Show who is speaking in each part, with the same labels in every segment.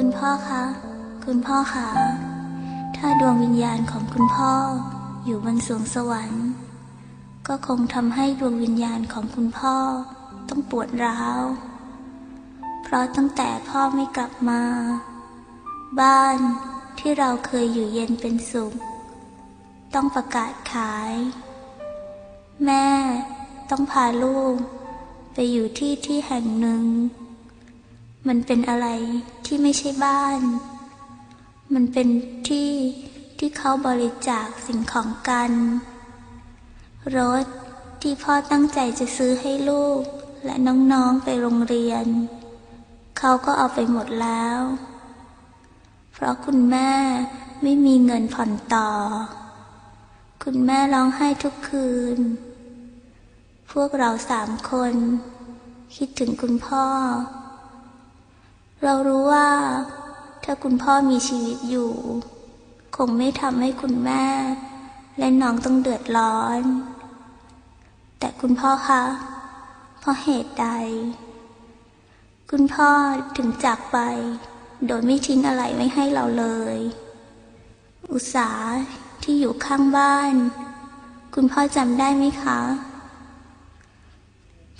Speaker 1: คุณพ่อคะ คุณพ่อคะ ถ้าดวงวิญญาณของคุณพ่ออยู่บนสวงสวรรค์ ก็คงทำให้ดวงวิญญาณของคุณพ่อต้องปวดร้าว เพราะตั้งแต่พ่อไม่กลับมา บ้านที่เราเคยอยู่เย็นเป็นสุข ต้องประกาศขาย แม่ต้องพาลูก ไปอยู่ที่ที่แห่งหนึ่ง มันเป็นอะไรที่ไม่ใช่บ้าน มันเป็นที่ที่เขาบริจาคสิ่งของกัน รถที่พ่อตั้งใจจะซื้อให้ลูกและน้องๆไปโรงเรียน เขาก็เอาไปหมดแล้ว เพราะคุณแม่ไม่มีเงินผ่อนต่อ คุณแม่ร้องไห้ทุกคืน พวกเราสามคน คิดถึงคุณพ่อ เรารู้ว่า ถ้าคุณพ่อมีชีวิตอยู่ คงไม่ทำให้คุณแม่ และน้องต้องเดือดร้อน แต่คุณพ่อคะเพราะเหตุใด คุณพ่อถึงจากไป โดยไม่ทิ้งอะไรไว้ให้เราเลย อุตสาห์ที่อยู่ข้างบ้าน คุณพ่อจำได้ไหมคะ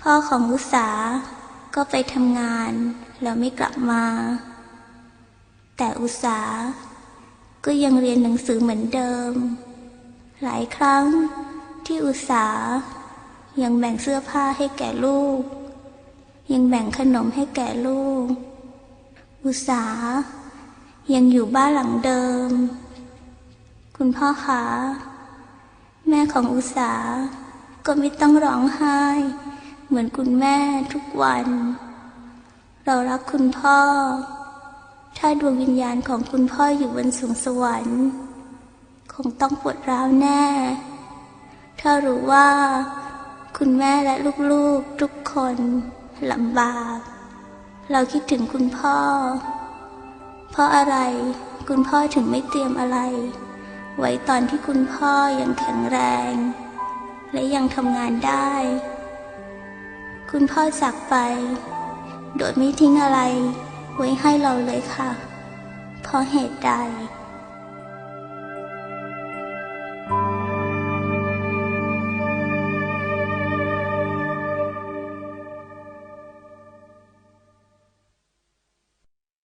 Speaker 1: พ่อของอุตสาห์ ก็ไปทำงาน แล้วไม่กลับมา แต่อุตสาก็ยังเรียนหนังสือเหมือนเดิม หลายครั้งที่อุตสายังแบ่งเสื้อผ้าให้แก่ลูก ยังแบ่งขนมให้แก่ลูก อุตสายังอยู่บ้านหลังเดิม คุณพ่อคะแม่ของอุตสาก็ไม่ต้องร้องไห้ เหมือนคุณแม่ทุกวัน เรารักคุณพ่อ ถ้าดวงวิญญาณของคุณพ่ออยู่บนสวงสวรรค์ คงต้องปวดร้าวแน่ ถ้ารู้ว่า คุณแม่และลูกๆทุกคนลำบาก เราคิดถึงคุณพ่อ เพราะอะไรคุณพ่อถึงไม่เตรียมอะไร ไว้ตอนที่คุณพ่อยังแข็งแรง และยังทำงานได้ คุณพ่อจากไป โดยไม่ทิ้งอะไร ไว้ให้เราเลยค่ะ เพราะเหตุใด